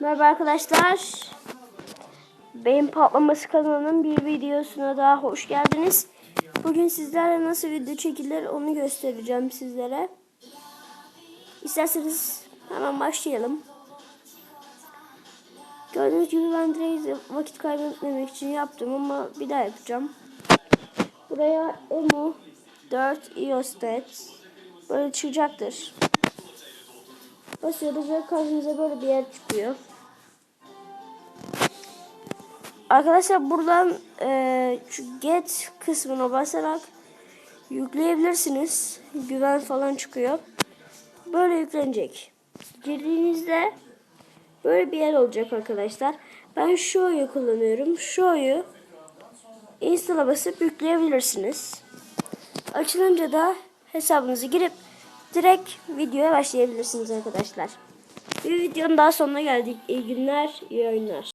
Merhaba arkadaşlar. Beyin patlaması kanalının bir videosuna daha hoş geldiniz. Bugün sizlerle nasıl video çekilir onu göstereceğim sizlere. İsterseniz hemen başlayalım. Gördüğünüz gibi ben direkt vakit kaybetmemek için yaptım ama bir daha yapacağım. Buraya Emo 4 iOStat böyle çıkacaktır. Basıyoruz ve karşımıza böyle bir yer çıkıyor. Arkadaşlar buradan e, şu get kısmına basarak yükleyebilirsiniz. Güven falan çıkıyor. Böyle yüklenecek. Girdiğinizde böyle bir yer olacak arkadaşlar. Ben Show'yu kullanıyorum. Show'yu install'a basıp yükleyebilirsiniz. Açılınca da hesabınızı girip direkt videoya başlayabilirsiniz arkadaşlar. Bir videonun daha sonuna geldik. İyi günler, iyi oyunlar.